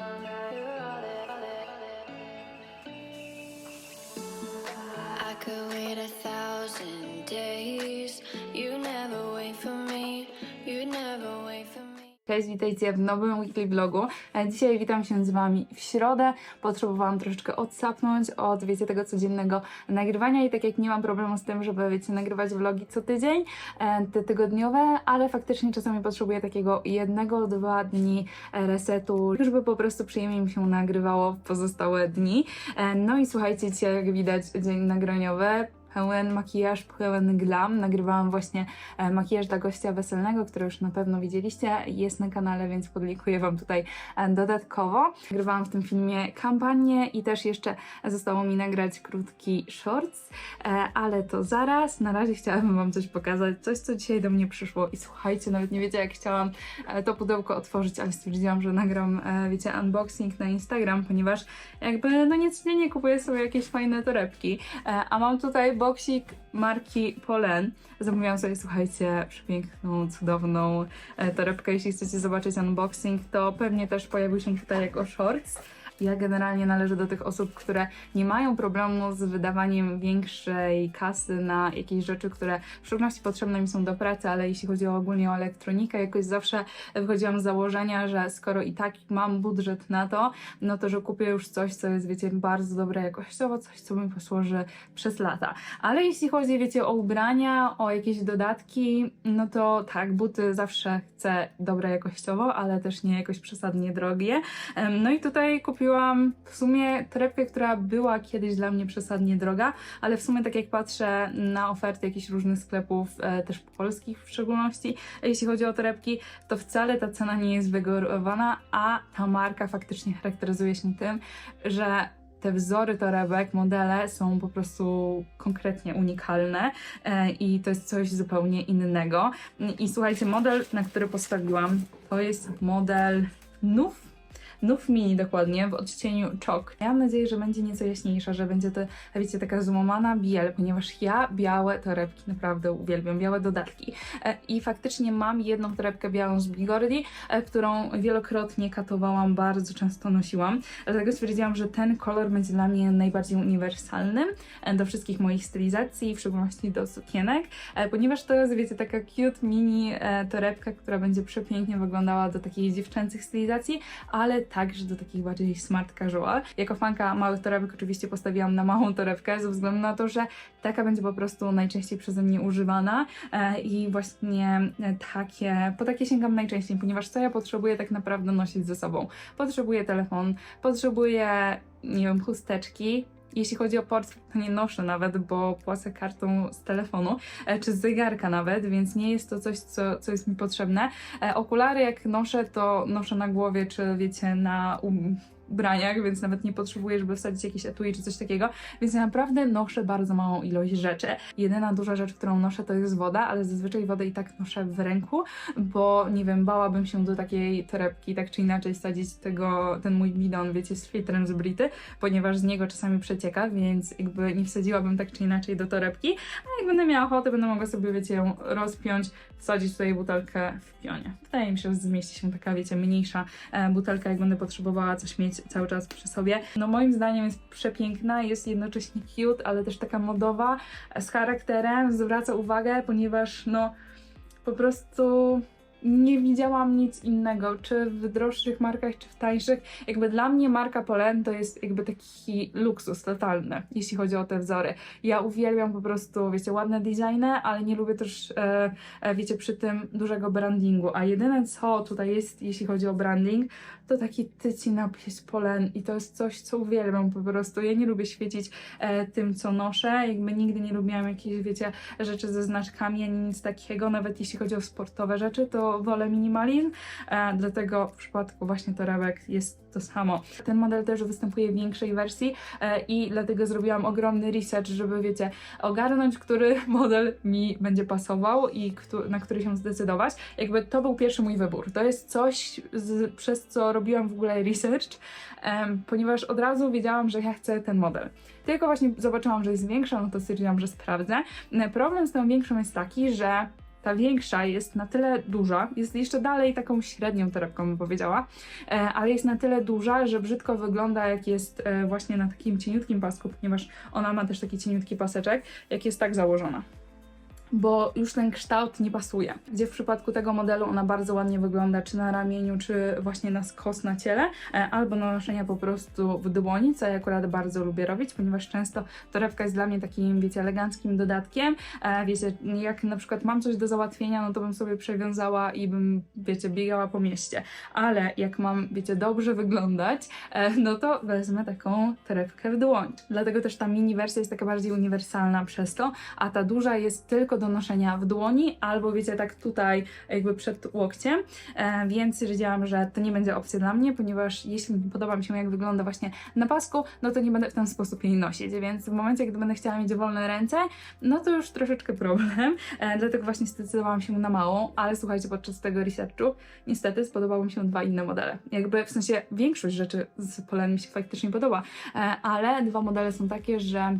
I Cześć, witajcie w nowym weekly vlogu. E, Dzisiaj witam się z Wami w środę. Potrzebowałam troszeczkę odsapnąć od, wiecie, tego codziennego nagrywania i tak jak nie mam problemu z tym, żeby, wiecie, nagrywać vlogi co tydzień, e, te tygodniowe, ale faktycznie czasami potrzebuję takiego jednego, dwa dni e, resetu, żeby po prostu przyjemnie mi się nagrywało w pozostałe dni. No i słuchajcie, dzisiaj jak widać dzień nagraniowy, pełen makijaż, pełen glam. Nagrywałam właśnie e, makijaż dla gościa weselnego, który już na pewno widzieliście. Jest na kanale, więc podlikuję Wam tutaj e, dodatkowo. Nagrywałam w tym filmie kampanię i też jeszcze zostało mi nagrać krótki shorts, e, ale to zaraz. Na razie chciałabym Wam coś pokazać, coś co dzisiaj do mnie przyszło i słuchajcie, nawet nie wiecie jak chciałam to pudełko otworzyć, ale stwierdziłam, że nagram, wiecie, unboxing na Instagram, ponieważ jakby no niecodziennie kupuję sobie jakieś fajne torebki, a mam tutaj boksik marki Polen. Zamówiłam sobie, słuchajcie, przepiękną, cudowną e, torebkę. Jeśli chcecie zobaczyć unboxing, to pewnie też pojawił się tutaj jako shorts. Ja generalnie należę do tych osób, które nie mają problemu z wydawaniem większej kasy na jakieś rzeczy, które w szczególności potrzebne mi są do pracy, ale jeśli chodzi o ogólnie o elektronikę, jakoś zawsze wychodziłam z założenia, że skoro i tak mam budżet na to, no to że kupię już coś, co jest, wiecie, bardzo dobre jakościowo, coś, co mi posłuży przez lata. Ale jeśli chodzi, wiecie, o ubrania, o jakieś dodatki, no to tak, buty zawsze chcę dobre jakościowo, ale też nie jakoś przesadnie drogie. No i tutaj kupiłam w sumie torebkę, która była kiedyś dla mnie przesadnie droga, ale w sumie tak jak patrzę na oferty jakichś różnych sklepów, e, też polskich w szczególności, jeśli chodzi o torebki, to wcale ta cena nie jest wygórowana, a ta marka faktycznie charakteryzuje się tym, że te wzory torebek, modele są po prostu konkretnie unikalne e, i to jest coś zupełnie innego. I słuchajcie, model, na który postawiłam, to jest model Nów. Nów Mini dokładnie, w odcieniu Chok. Miałam nadzieję, że będzie nieco jaśniejsza, że będzie to, wiecie, taka złamana biel, ponieważ ja białe torebki naprawdę uwielbiam, białe dodatki. E, I faktycznie mam jedną torebkę białą z Bigordi, e, którą wielokrotnie katowałam, bardzo często nosiłam. Dlatego stwierdziłam, że ten kolor będzie dla mnie najbardziej uniwersalnym e, do wszystkich moich stylizacji, w szczególności do sukienek, ponieważ to jest, wiecie, taka cute mini torebka, która będzie przepięknie wyglądała do takich dziewczęcych stylizacji, ale także do takich bardziej smart casual. Jako fanka małych torebek oczywiście postawiłam na małą torebkę ze względu na to, że taka będzie po prostu najczęściej przeze mnie używana e, i właśnie e, takie, po takie sięgam najczęściej, ponieważ co ja potrzebuję tak naprawdę nosić ze sobą? Potrzebuję telefon, potrzebuję, nie wiem, chusteczki, jeśli chodzi o portfel, to nie noszę nawet, bo płacę kartą z telefonu, e, czy z zegarka nawet, więc nie jest to coś, co, co jest mi potrzebne. E, Okulary jak noszę, to noszę na głowie, czy wiecie, na um ubraniach, więc nawet nie potrzebuję, żeby wsadzić jakieś etui czy coś takiego, więc ja naprawdę noszę bardzo małą ilość rzeczy. Jedyna duża rzecz, którą noszę to jest woda, ale zazwyczaj wodę i tak noszę w ręku, bo nie wiem, bałabym się do takiej torebki tak czy inaczej wsadzić tego, ten mój bidon, wiecie, z filtrem z Brity, ponieważ z niego czasami przecieka, więc jakby nie wsadziłabym tak czy inaczej do torebki, a jak będę miała ochotę, będę mogła sobie, wiecie, ją rozpiąć, wsadzić tutaj butelkę w pionie. Wydaje mi się, że zmieści się taka, wiecie, mniejsza e, butelka, jak będę potrzebowała coś mieć cały czas przy sobie. No moim zdaniem jest przepiękna, jest jednocześnie cute, ale też taka modowa, e, z charakterem, zwraca uwagę, ponieważ no po prostu nie widziałam nic innego, czy w droższych markach, czy w tańszych. Jakby dla mnie marka Polen to jest jakby taki luksus totalny, jeśli chodzi o te wzory. Ja uwielbiam po prostu, wiecie, ładne designy, ale nie lubię też, e, e, wiecie, przy tym dużego brandingu. A jedyne co tutaj jest, jeśli chodzi o branding, to taki tyci napis Polen i to jest coś, co uwielbiam po prostu. Ja nie lubię świecić e, tym, co noszę. Jakby nigdy nie lubiłam jakichś, wiecie, rzeczy ze znaczkami, ani nic takiego. Nawet jeśli chodzi o sportowe rzeczy, to wolę minimalizm, e, dlatego w przypadku właśnie torebek jest to samo. Ten model też występuje w większej wersji e, i dlatego zrobiłam ogromny research, żeby, wiecie, ogarnąć, który model mi będzie pasował i na który się zdecydować. Jakby to był pierwszy mój wybór. To jest coś, z, przez co robiłam w ogóle research, ponieważ od razu wiedziałam, że ja chcę ten model. Tylko właśnie zobaczyłam, że jest większa, no to stwierdziłam, że sprawdzę. E, Problem z tą większą jest taki, że ta większa jest na tyle duża, jest jeszcze dalej taką średnią torebką bym powiedziała, e, ale jest na tyle duża, że brzydko wygląda jak jest e, właśnie na takim cieniutkim pasku, ponieważ ona ma też taki cieniutki paseczek, jak jest tak założona bo już ten kształt nie pasuje. Gdzie w przypadku tego modelu ona bardzo ładnie wygląda, czy na ramieniu, czy właśnie na skos na ciele, e, albo na noszenia po prostu w dłoni, co ja akurat bardzo lubię robić, ponieważ często torebka jest dla mnie takim, wiecie, eleganckim dodatkiem. E, Wiecie, jak na przykład mam coś do załatwienia, no to bym sobie przewiązała i bym, wiecie, biegała po mieście. Ale jak mam, wiecie, dobrze wyglądać, e, no to wezmę taką torebkę w dłoń. Dlatego też ta mini wersja jest taka bardziej uniwersalna przez to, a ta duża jest tylko do noszenia w dłoni, albo wiecie, tak tutaj jakby przed łokciem, e, więc stwierdziłam, że to nie będzie opcja dla mnie, ponieważ jeśli podoba mi się jak wygląda właśnie na pasku, no to nie będę w ten sposób jej nosić, więc w momencie, gdy będę chciała mieć wolne ręce, no to już troszeczkę problem, e, dlatego właśnie zdecydowałam się na małą, ale słuchajcie, podczas tego researchu niestety spodobały mi się dwa inne modele. Jakby w sensie większość rzeczy z Polen mi się faktycznie podoba, e, ale dwa modele są takie, że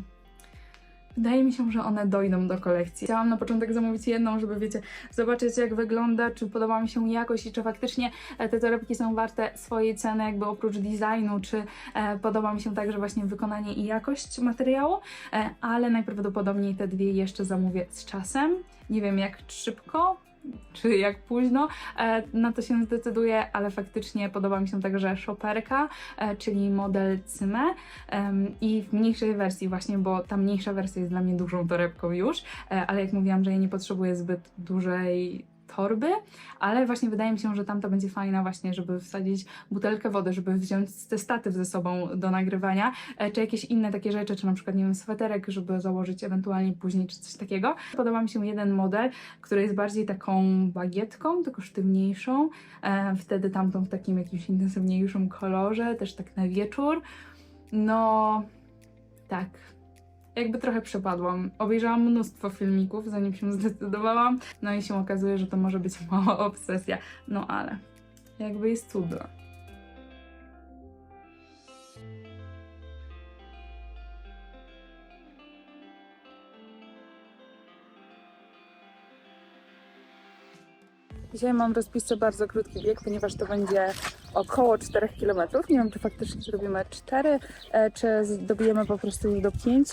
Wydaje mi się, że one dojdą do kolekcji. Chciałam na początek zamówić jedną, żeby wiecie, zobaczyć jak wygląda, czy podoba mi się jakość i czy faktycznie e, te torebki są warte swojej ceny, jakby oprócz designu, czy e, podoba mi się także właśnie wykonanie i jakość materiału, e, ale najprawdopodobniej te dwie jeszcze zamówię z czasem. Nie wiem jak szybko, czy jak późno, e, na to się zdecyduję, ale faktycznie podoba mi się także szoperka, e, czyli model Cyme i w mniejszej wersji właśnie, bo ta mniejsza wersja jest dla mnie dużą torebką już, e, ale jak mówiłam, że ja nie potrzebuję zbyt dużej torby, ale właśnie wydaje mi się, że tamta będzie fajna właśnie, żeby wsadzić butelkę wody, żeby wziąć te statyw ze sobą do nagrywania, e, czy jakieś inne takie rzeczy, czy na przykład, nie wiem, sweterek, żeby założyć ewentualnie później, czy coś takiego. Podoba mi się jeden model, który jest bardziej taką bagietką, tylko sztywniejszą, e, wtedy tamtą w takim jakimś intensywniejszym kolorze, też tak na wieczór. No, tak. Jakby trochę przepadłam. Obejrzałam mnóstwo filmików, zanim się zdecydowałam. No i się okazuje, że to może być mała obsesja. No ale jakby jest cudna. Dzisiaj mam rozpisce bardzo krótki bieg, ponieważ to będzie około 4 km. Nie wiem, czy faktycznie zrobimy 4, e, czy dobijemy po prostu już do 5,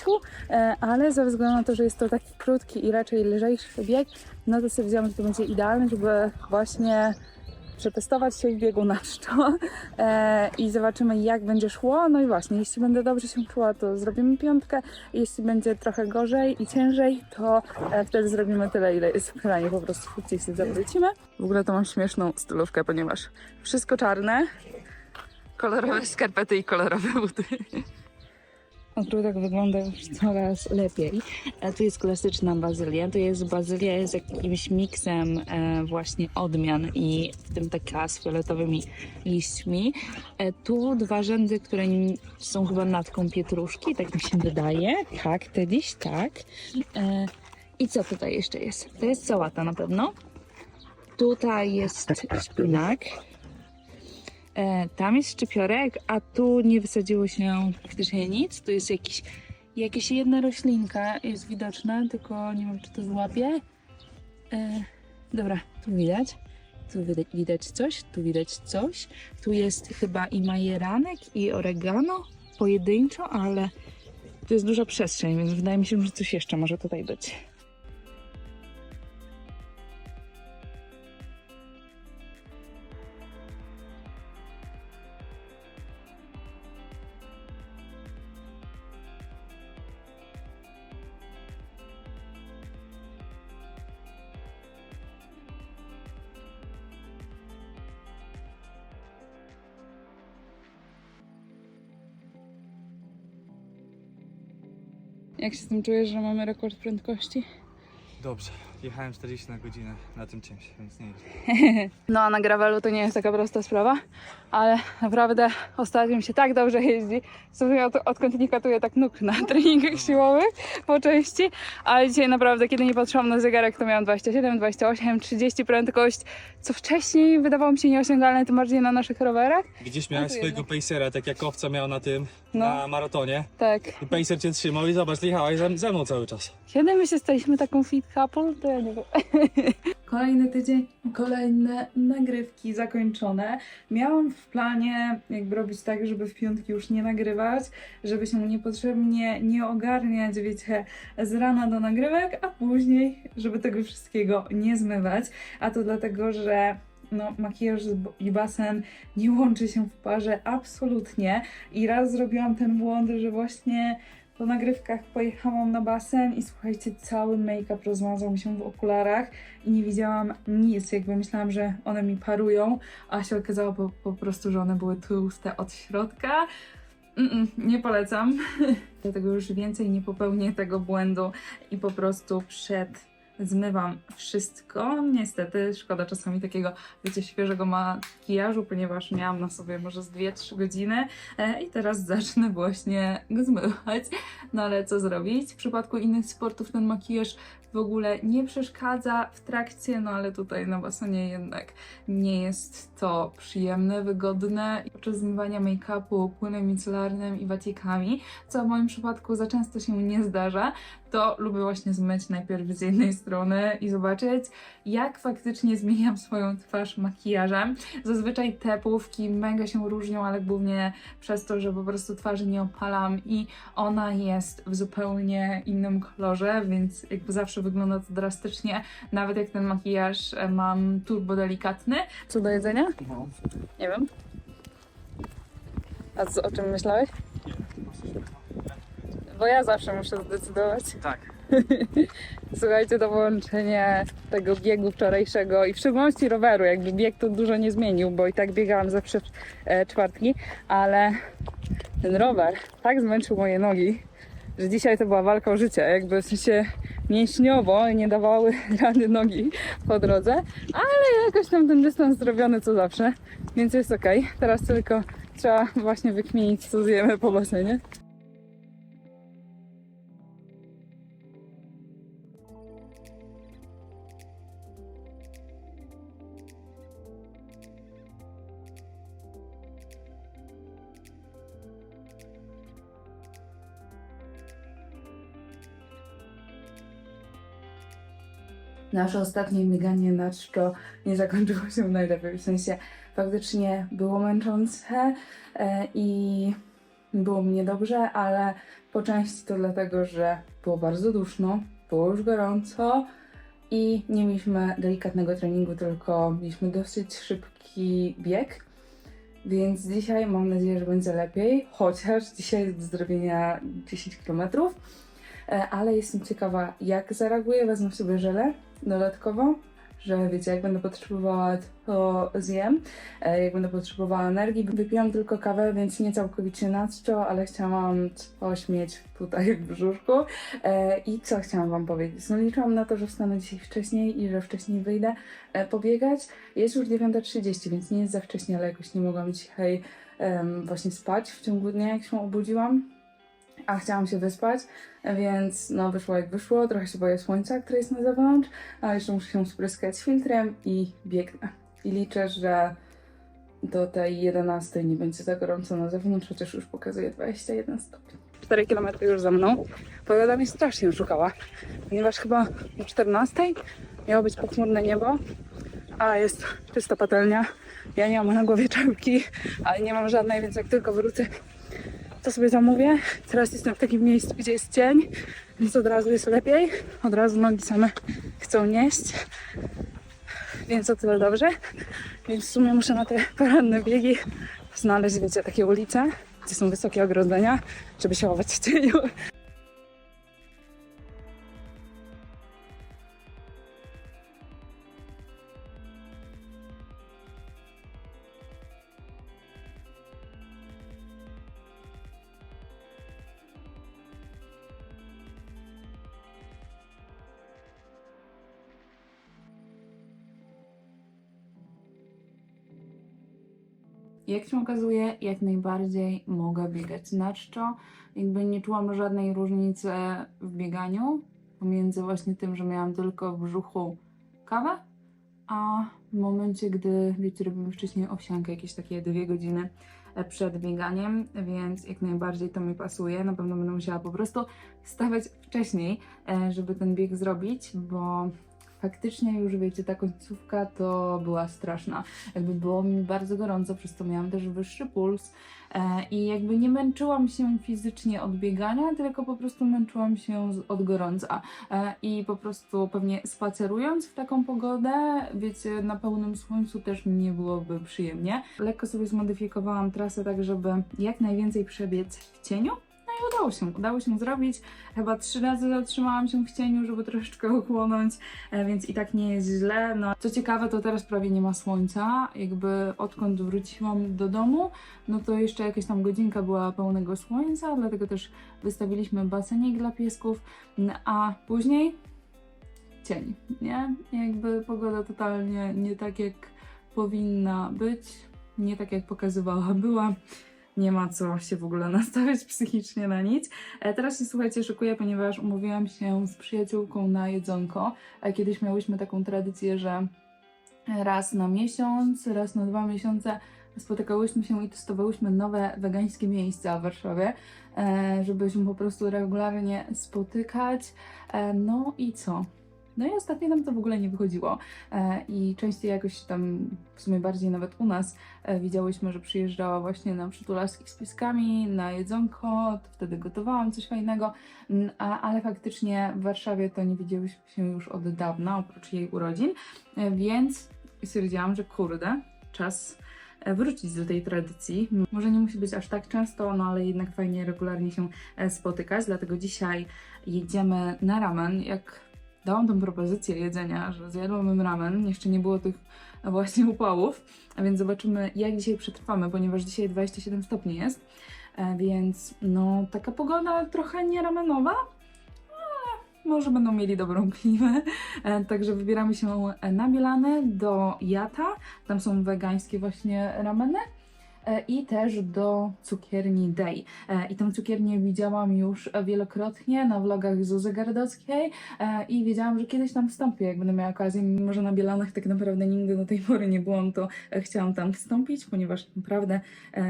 e, ale ze względu na to, że jest to taki krótki i raczej lżejszy bieg, no to sobie wziąłem, że to będzie idealne, żeby właśnie przetestować się w biegu na czczo e, i zobaczymy jak będzie szło. No i właśnie, jeśli będę dobrze się czuła, to zrobimy piątkę. Jeśli będzie trochę gorzej i ciężej, to e, wtedy zrobimy tyle, ile jest w planie. Po prostu szybciej się zawrócimy. W ogóle to mam śmieszną stylówkę, ponieważ wszystko czarne, kolorowe skarpety i kolorowe buty. Ogródek wygląda już coraz lepiej. Tu jest klasyczna bazylia. Tu jest bazylia z jakimś miksem e, właśnie odmian i w tym taka z fioletowymi liśćmi. E, Tu dwa rzędy, które są chyba natką pietruszki, tak mi się wydaje. Tak, te liść, tak. E, I co tutaj jeszcze jest? To jest sałata na pewno. Tutaj jest szpinak. E, tam jest szczypiorek, a tu nie wysadziło się praktycznie nic. Tu jest jakiś, jakaś jedna roślinka, jest widoczna, tylko nie wiem, czy to złapie. E, dobra, tu widać. Tu widać, coś, tu widać coś. Tu jest chyba i majeranek, i oregano pojedynczo, ale tu jest duża przestrzeń, więc wydaje mi się, że coś jeszcze może tutaj być. Jak się z tym czujesz, że mamy rekord prędkości? Dobrze, jechałem 40 na godzinę na tym czymś, więc nie. No a na gravelu to nie jest taka prosta sprawa, ale naprawdę ostatnio mi się tak dobrze jeździ. Sobie od, odkąd nie katuję tak nóg na treningach siłowych po części, ale dzisiaj naprawdę, kiedy nie patrzyłam na zegarek, to miałam 27, 28, 30 prędkość, co wcześniej wydawało mi się nieosiągalne, tym bardziej na naszych rowerach. Gdzieś miałeś tu swojego jednak. pacera, tak jak owca miał na tym, No. na maratonie. Tak. I pacer cię trzymał i zobacz, jechałeś ze, ze mną cały czas. Kiedy my się staliśmy taką fit couple, to ja nie wiem. Kolejny tydzień, kolejne nagrywki zakończone. Miałam w planie jakby robić tak, żeby w piątki już nie nagrywać, żeby się niepotrzebnie nie ogarniać, wiecie, z rana do nagrywek, a później, żeby tego wszystkiego nie zmywać. A to dlatego, że no, makijaż i basen nie łączy się w parze absolutnie. I raz zrobiłam ten błąd, że właśnie po nagrywkach pojechałam na basen i słuchajcie, cały make-up rozmazał mi się w okularach i nie widziałam nic. Jakby myślałam, że one mi parują, a się okazało po, po prostu, że one były tłuste od środka. Mm-mm, nie polecam. Dlatego już więcej nie popełnię tego błędu i po prostu przed zmywam wszystko. Niestety, szkoda czasami takiego, wiecie, świeżego makijażu, ponieważ miałam na sobie może z 2-3 godziny e, i teraz zacznę właśnie go zmywać. No ale co zrobić? W przypadku innych sportów ten makijaż w ogóle nie przeszkadza w trakcie, no ale tutaj na basenie jednak nie jest to przyjemne, wygodne. Podczas zmywania make-upu płynem micelarnym i watikami, co w moim przypadku za często się nie zdarza, to lubię właśnie zmyć najpierw z jednej strony i zobaczyć, jak faktycznie zmieniam swoją twarz makijażem. Zazwyczaj te połówki mega się różnią, ale głównie przez to, że po prostu twarzy nie opalam i ona jest w zupełnie innym kolorze, więc jakby zawsze wygląda to drastycznie, nawet jak ten makijaż e, mam turbo delikatny. Co do jedzenia? Nie wiem. A co, o czym myślałeś? Bo ja zawsze muszę zdecydować. Tak. Słuchajcie, to połączenie tego biegu wczorajszego i w szczególności roweru, jakby bieg to dużo nie zmienił, bo i tak biegałam zawsze w e, czwartki, ale ten rower tak zmęczył moje nogi, że dzisiaj to była walka o życie, jakby w sensie mięśniowo nie dawały rady nogi po drodze, ale jakoś tam ten dystans zrobiony co zawsze, więc jest okej. Teraz tylko trzeba właśnie wykminić, co zjemy po basenie. Nasze ostatnie bieganie na czczo nie zakończyło się najlepiej. W sensie faktycznie było męczące e, i było mi niedobrze, ale po części to dlatego, że było bardzo duszno, było już gorąco i nie mieliśmy delikatnego treningu, tylko mieliśmy dosyć szybki bieg. Więc dzisiaj mam nadzieję, że będzie lepiej, chociaż dzisiaj jest do zrobienia 10 km. E, ale jestem ciekawa, jak zareaguję. Wezmę sobie żelę dodatkowo, że wiecie, jak będę potrzebowała, to zjem. E, Jak będę potrzebowała energii, wypiłam tylko kawę, więc nie całkowicie na czczo, ale chciałam coś mieć tutaj w brzuszku. E, I co chciałam Wam powiedzieć? No liczyłam na to, że wstanę dzisiaj wcześniej i że wcześniej wyjdę pobiegać. Jest już 9.30, więc nie jest za wcześnie, ale jakoś nie mogłam dzisiaj em, właśnie spać w ciągu dnia, jak się obudziłam. A chciałam się wyspać, więc no wyszło jak wyszło. Trochę się boję słońca, które jest na zewnątrz, ale jeszcze muszę się spryskać filtrem i biegnę. I liczę, że do tej 11 nie będzie za gorąco na zewnątrz, chociaż już pokazuje 21 stopni. 4 km już za mną. Pogoda mnie strasznie szukała, ponieważ chyba o 14 miało być pochmurne niebo, a jest czysta patelnia. Ja nie mam na głowie czapki, ale nie mam żadnej, więc jak tylko wrócę, to sobie zamówię. Teraz jestem w takim miejscu, gdzie jest cień, więc od razu jest lepiej. Od razu nogi same chcą nieść, więc o tyle dobrze. Więc w sumie muszę na te poranne biegi znaleźć, wiecie, takie ulice, gdzie są wysokie ogrodzenia, żeby się chować w cieniu. Jak się okazuje, jak najbardziej mogę biegać na czczo. Jakby nie czułam żadnej różnicy w bieganiu pomiędzy właśnie tym, że miałam tylko w brzuchu kawę, a w momencie, gdy, wiecie, robimy wcześniej owsiankę, jakieś takie dwie godziny przed bieganiem, więc jak najbardziej to mi pasuje. Na pewno będę musiała po prostu wstawać wcześniej, e, żeby ten bieg zrobić, bo faktycznie już wiecie, ta końcówka to była straszna. Jakby było mi bardzo gorąco, przez to miałam też wyższy puls e, i jakby nie męczyłam się fizycznie od biegania, tylko po prostu męczyłam się od gorąca. E, I po prostu pewnie spacerując w taką pogodę, wiecie, na pełnym słońcu też nie byłoby przyjemnie. Lekko sobie zmodyfikowałam trasę tak, żeby jak najwięcej przebiec w cieniu. No udało się, udało się zrobić. Chyba trzy razy zatrzymałam się w cieniu, żeby troszeczkę ochłonąć, e, więc i tak nie jest źle. No, co ciekawe, to teraz prawie nie ma słońca. Jakby odkąd wróciłam do domu, no to jeszcze jakaś tam godzinka była pełnego słońca, dlatego też wystawiliśmy basenik dla piesków, n- a później cień, nie? Jakby pogoda totalnie nie tak jak powinna być, nie tak jak pokazywała była. Nie ma co się w ogóle nastawiać psychicznie na nic. E, Teraz się słuchajcie, szykuję, ponieważ umówiłam się z przyjaciółką na jedzonko. E, Kiedyś miałyśmy taką tradycję, że raz na miesiąc, raz na dwa miesiące spotykałyśmy się i testowałyśmy nowe wegańskie miejsca w Warszawie, e, żeby się po prostu regularnie spotykać. No i co? No i ostatnio nam to w ogóle nie wychodziło. E, I częściej jakoś tam, w sumie bardziej nawet u nas, e, widziałyśmy, że przyjeżdżała właśnie na przytulaski z pieskami, na jedzonko, to wtedy gotowałam coś fajnego, ale faktycznie w Warszawie to nie widziałyśmy się już od dawna, oprócz jej urodzin, E, więc stwierdziłam, że kurde, czas wrócić do tej tradycji. Może nie musi być aż tak często, no ale jednak fajnie regularnie się spotykać, dlatego dzisiaj jedziemy na ramen. Jak dałam tą propozycję jedzenia, że zjadłabym ramen, jeszcze nie było tych właśnie upałów, a więc zobaczymy jak dzisiaj przetrwamy, ponieważ dzisiaj 27 stopni jest, e, więc no taka pogoda trochę nie ramenowa, może będą mieli dobrą klimę. E, Także wybieramy się na Bielany do Jata. Tam są wegańskie właśnie rameny. E, I też do cukierni Day. E, I tą cukiernię widziałam już wielokrotnie na vlogach Zuzy Gardockiej e, i wiedziałam, że kiedyś tam wstąpię, jak będę miała okazję. Mimo, że na Bielanach tak naprawdę nigdy do tej pory nie byłam, to chciałam tam wstąpić, ponieważ naprawdę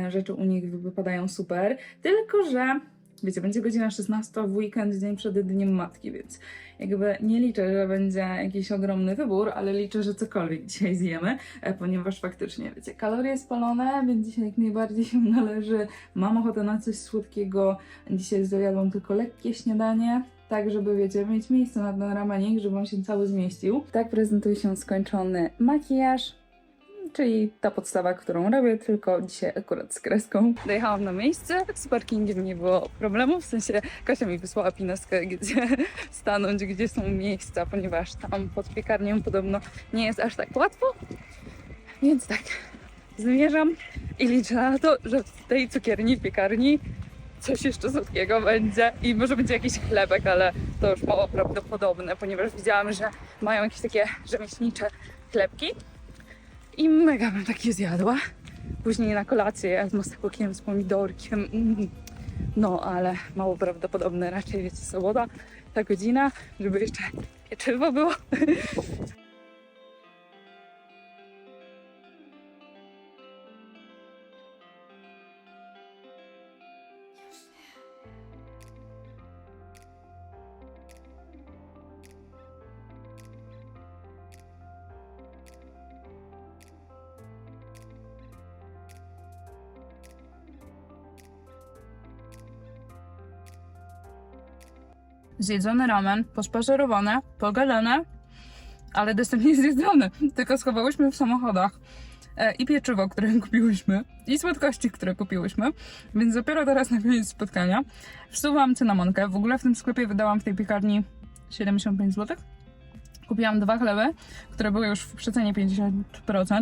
rzeczy u nich wypadają super. Tylko, że wiecie, będzie godzina 16 w weekend, dzień przed Dniem Matki, więc jakby nie liczę, że będzie jakiś ogromny wybór, ale liczę, że cokolwiek dzisiaj zjemy, e, ponieważ faktycznie, wiecie, kalorie spalone, więc dzisiaj jak najbardziej się należy. Mam ochotę na coś słodkiego. Dzisiaj zjadłam tylko lekkie śniadanie. Tak, żeby wiecie, mieć miejsce na ten ramenik, żeby on się cały zmieścił. Tak prezentuje się skończony makijaż czyli ta podstawa, którą robię, tylko dzisiaj akurat z kreską. Dojechałam na miejsce, z parkingiem nie było problemu, w sensie Kasia mi wysłała pineskę, gdzie stanąć, gdzie są miejsca, ponieważ tam pod piekarnią podobno nie jest aż tak łatwo. Więc tak, zmierzam i liczę na to, że w tej cukierni, piekarni coś jeszcze słodkiego będzie i może będzie jakiś chlebek, ale to już mało prawdopodobne, ponieważ widziałam, że mają jakieś takie rzemieślnicze chlebki. I mega bym takie zjadła. Później na kolację z masełkiem, z pomidorkiem. Mm. No, ale mało prawdopodobne. Raczej wiecie, sobota, ta godzina, żeby jeszcze pieczywo było. Zjedzony ramen, pospacerowane, pogadane, ale deser nie zjedzony, tylko schowałyśmy w samochodach e, i pieczywo, które kupiłyśmy, i słodkości, które kupiłyśmy, więc dopiero teraz na koniec spotkania wsuwam cynamonkę. W ogóle w tym sklepie wydałam w tej piekarni 75 zł. Kupiłam dwa chleby, które były już w przecenie 50%,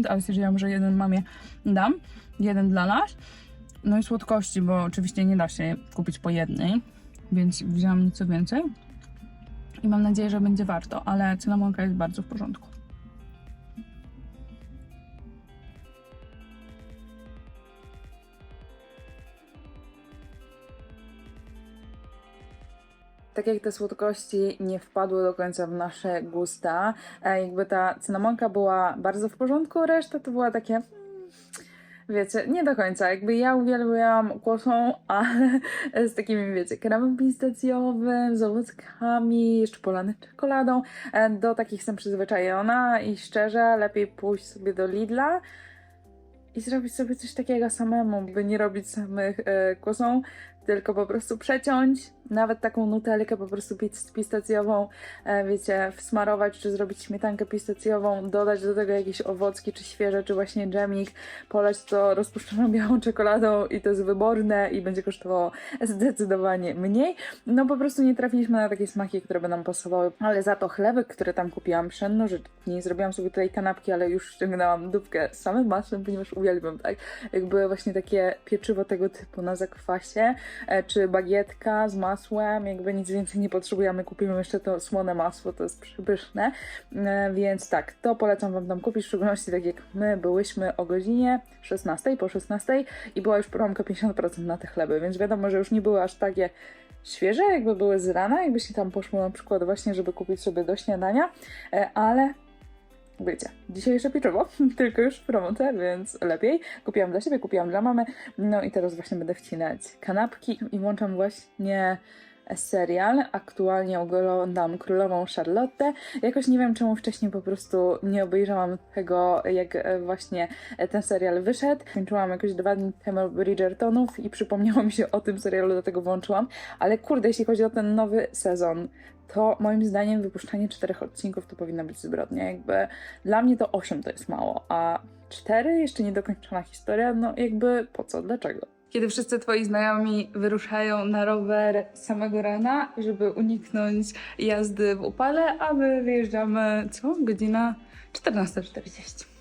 ale stwierdziłam, że jeden mamie dam, jeden dla nas. No i słodkości, bo oczywiście nie da się kupić po jednej, więc wzięłam nieco więcej. I mam nadzieję, że będzie warto, ale cynamonka jest bardzo w porządku. Tak jak te słodkości nie wpadły do końca w nasze gusta, e, jakby ta cynamonka była bardzo w porządku, reszta to była takie wiecie, nie do końca. Jakby ja uwielbiałam kłosą, ale z takimi, wiecie, kremem pistacjowym, z owockami, jeszcze polany czekoladą. E, Do takich jestem przyzwyczajona i szczerze, lepiej pójść sobie do Lidla i zrobić sobie coś takiego samemu, by nie robić samych e, kłosą, tylko po prostu przeciąć, nawet taką nutelkę po prostu pis- pistacjową, e, wiecie, wsmarować, czy zrobić śmietankę pistacjową, dodać do tego jakieś owocki, czy świeże, czy właśnie dżemik, polać to rozpuszczoną białą czekoladą i to jest wyborne i będzie kosztowało zdecydowanie mniej. No po prostu nie trafiliśmy na takie smaki, które by nam pasowały, ale za to chlebek, który tam kupiłam, pszennożytni, zrobiłam sobie tutaj kanapki, ale już ściągnęłam dupkę samym masłem, ponieważ uwielbiam, tak? Jakby właśnie takie pieczywo tego typu na zakwasie, czy bagietka z masłem, jakby nic więcej nie potrzebujemy, kupimy jeszcze to słone masło, to jest przepyszne, E, więc tak, to polecam Wam tam kupić, w szczególności tak jak my byłyśmy o godzinie 16, po 16 i była już promka 50% na te chleby, więc wiadomo, że już nie były aż takie świeże, jakby były z rana, jakbyście tam poszło na przykład właśnie, żeby kupić sobie do śniadania, e, ale wiecie, dzisiejsze pieczywo, tylko już w promce, więc lepiej. Kupiłam dla siebie, kupiłam dla mamy, no i teraz właśnie będę wcinać kanapki i włączam właśnie serial. Aktualnie oglądam Królową Charlotte. Jakoś nie wiem, czemu wcześniej po prostu nie obejrzałam tego, jak właśnie ten serial wyszedł. Kończyłam jakoś dwa dni temu Bridgertonów i przypomniało mi się o tym serialu, dlatego włączyłam. Ale kurde, jeśli chodzi o ten nowy sezon, to moim zdaniem wypuszczanie czterech odcinków to powinna być zbrodnia. Jakby dla mnie to osiem to jest mało, a cztery jeszcze niedokończona historia, no jakby po co, dlaczego? Kiedy wszyscy twoi znajomi wyruszają na rower samego rana, żeby uniknąć jazdy w upale, a my wyjeżdżamy, co? Godzina 14.40.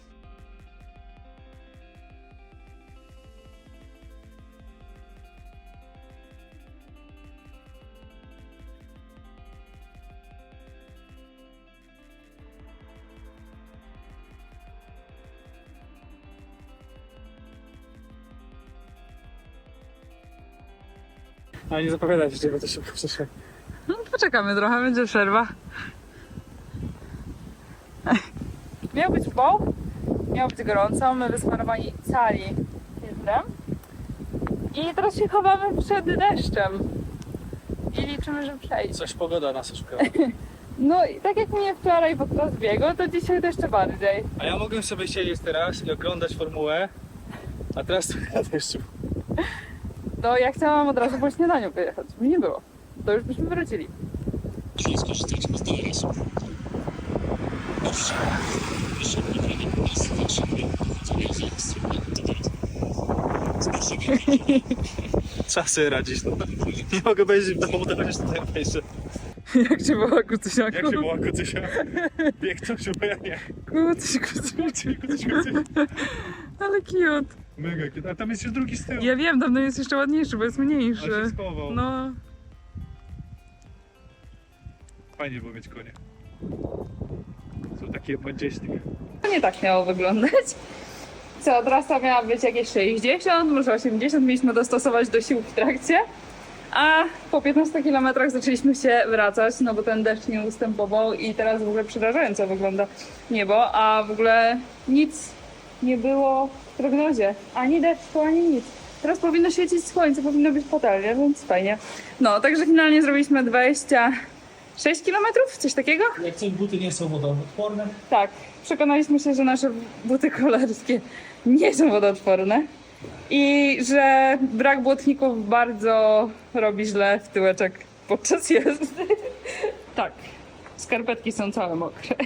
Ale nie zapowiadajcie się, bo to szybko przeszło. No, poczekamy trochę, będzie przerwa. Miał być poł, miał być gorąco, my wysmarowani cali filtrem. I teraz się chowamy przed deszczem. I liczymy, że przejdzie. Coś pogoda nas oszukała. No i tak jak mnie wczoraj podczas biegu, to dzisiaj to jeszcze bardziej. A ja mogłem sobie siedzieć teraz i oglądać formułę, a teraz to ja deszczu. No ja chciałam od razu po śniadaniu wyjechać, by nie było. To już byśmy wrócili. Trzeba sobie radzić. No. Nie mogę być w domu, to chociaż tutaj obejrzę. Jak się woła kucysiaku? Jak się woła kucysia? Bieg to się bo ja nie. Kucyś, kucyś. Kucyś, kucyś, kucyś. Ale cute. Mega, a tam jest jeszcze drugi z tyłu. Ja wiem, tamten jest jeszcze ładniejszy, bo jest A mniejszy. się schował. No, Fajnie było mieć konie. Są takie młodzieśnik. to nie tak miało wyglądać. Co, trasa miała być jakieś 60, może 80, mieliśmy dostosować do sił w trakcie. A po 15 kilometrach zaczęliśmy się wracać, no bo ten deszcz nie ustępował i teraz w ogóle przerażająco wygląda niebo, a w ogóle nic nie było w prognozie. Ani deszczu, ani nic. Teraz powinno świecić słońce, powinno być fatalnie, więc fajnie. No, także finalnie zrobiliśmy 26 kilometrów, coś takiego? Jak coś buty nie są wodoodporne, Tak, przekonaliśmy się, że nasze buty kolarskie nie są wodoodporne i że brak błotników bardzo robi źle w tyłeczek podczas jazdy. tak, skarpetki są całe mokre.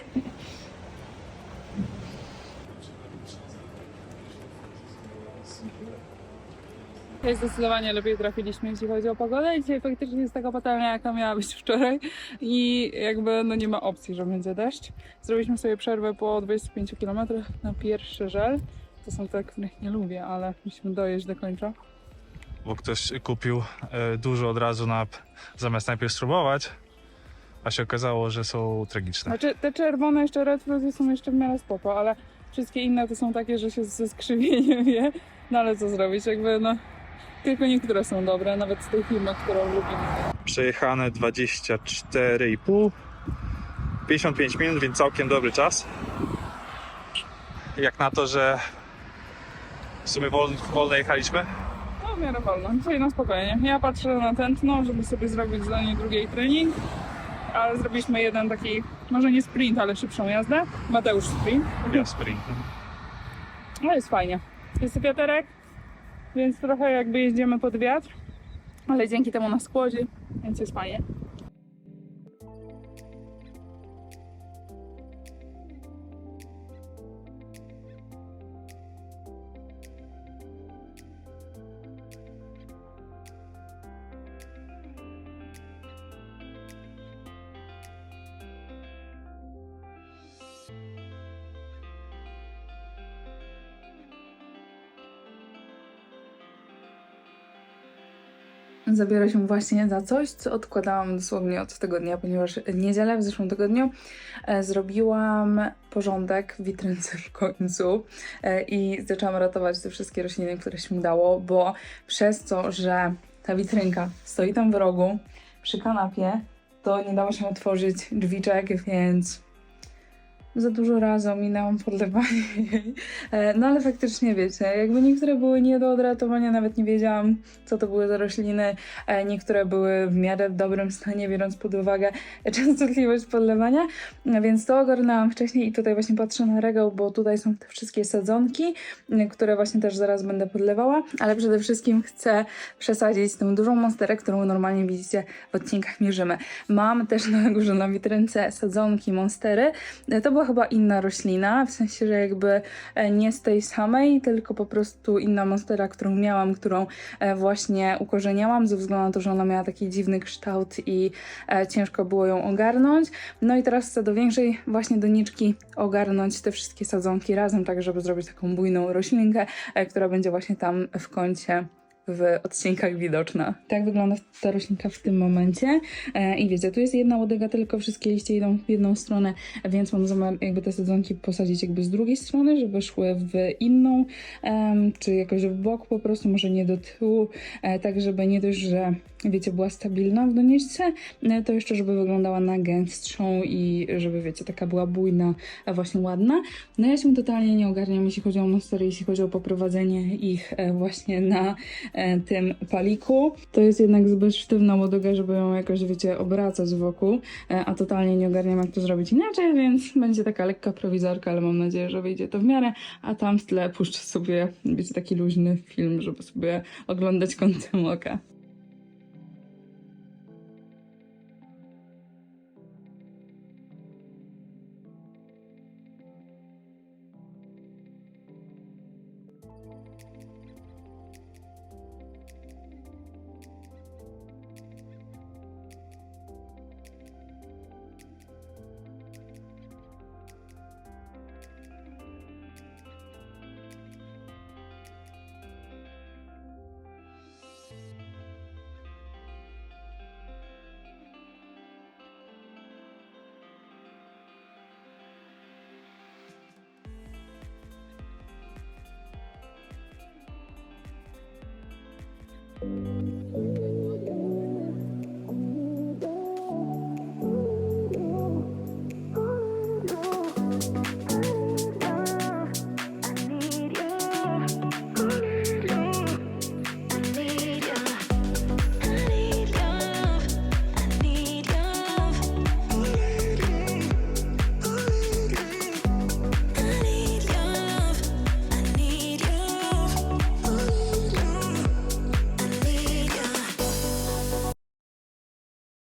Dzisiaj zdecydowanie lepiej trafiliśmy, jeśli chodzi o pogodę. Dzisiaj faktycznie jest taka patelnia, jaka miała być wczoraj i jakby no nie ma opcji, że będzie deszcz. Zrobiliśmy sobie przerwę po 25 km na pierwszy żel. To są te, których nie lubię, ale musimy dojeść do końca. bo ktoś kupił e, dużo od razu na, zamiast najpierw spróbować, a się okazało, że są tragiczne. Znaczy te czerwone jeszcze Red Fruity są jeszcze w miarę spoko, ale wszystkie inne to są takie, że się ze skrzywieniem je. No ale co zrobić, jakby no... Tylko niektóre są dobre, nawet z tej firmy, którą lubimy. Przejechane 24,5 55 minut, więc całkiem dobry czas. Jak na to, że W sumie wol, wolno jechaliśmy? No w miarę wolno, dzisiaj na spokojnie. Ja patrzę na tętno, żeby sobie zrobić dla niej drugiej trening, ale zrobiliśmy jeden taki, może nie sprint, ale szybszą jazdę. Mateusz sprint. Ja sprint. No jest fajnie. Jest wiaterek, więc trochę jakby jeździmy pod wiatr, ale dzięki temu nas chłodzi, więc jest fajnie. Zabiorę się właśnie za coś, co odkładałam dosłownie od tego dnia, ponieważ niedzielę w zeszłym tygodniu e, zrobiłam porządek w witrynce w końcu e, i zaczęłam ratować te wszystkie rośliny, które się udało, bo przez to, że ta witrynka stoi tam w rogu przy kanapie, to nie dało się otworzyć drzwiczek, więc za dużo razy ominęłam podlewanie jej. E, No ale faktycznie wiecie, jakby niektóre były nie do odratowania, nawet nie wiedziałam, co to były za rośliny. E, Niektóre były w miarę w dobrym stanie, biorąc pod uwagę częstotliwość podlewania, E, więc to ogarnęłam wcześniej i tutaj właśnie patrzę na regał, bo tutaj są te wszystkie sadzonki, które właśnie też zaraz będę podlewała, ale przede wszystkim chcę przesadzić tę dużą monsterę, którą normalnie widzicie w odcinkach mierzymy. Mam też na górze na witrynce sadzonki monstery. To była chyba inna roślina, w sensie, że jakby e, nie z tej samej, tylko po prostu inna monstera, którą miałam, którą e, właśnie ukorzeniałam, ze względu na to, że ona miała taki dziwny kształt i e, ciężko było ją ogarnąć. No i teraz chcę do większej właśnie doniczki ogarnąć te wszystkie sadzonki razem, tak żeby zrobić taką bujną roślinkę, która będzie właśnie tam w kącie w odcinkach widoczna. Tak wygląda ta roślinka w tym momencie. E, I wiecie, tu jest jedna łodyga, tylko wszystkie liście idą w jedną stronę, więc mam zamiar jakby te sadzonki posadzić jakby z drugiej strony, żeby szły w inną, czy jakoś w bok po prostu, może nie do tyłu, e, tak żeby nie dość, że wiecie, była stabilna w doniczce, e, to jeszcze żeby wyglądała na gęstszą i żeby wiecie, taka była bujna, a właśnie ładna. No ja się totalnie nie ogarniam, jeśli chodzi o monstery, jeśli chodzi o poprowadzenie ich e, właśnie na tym paliku. To jest jednak zbyt sztywna łodyga, żeby ją jakoś, wiecie, obracać wokół, e, a totalnie nie ogarniam, jak to zrobić inaczej, więc będzie taka lekka prowizorka, ale mam nadzieję, że wyjdzie to w miarę, a tam w tle puszczę sobie, wiecie, taki luźny film, żeby sobie oglądać kątem oka.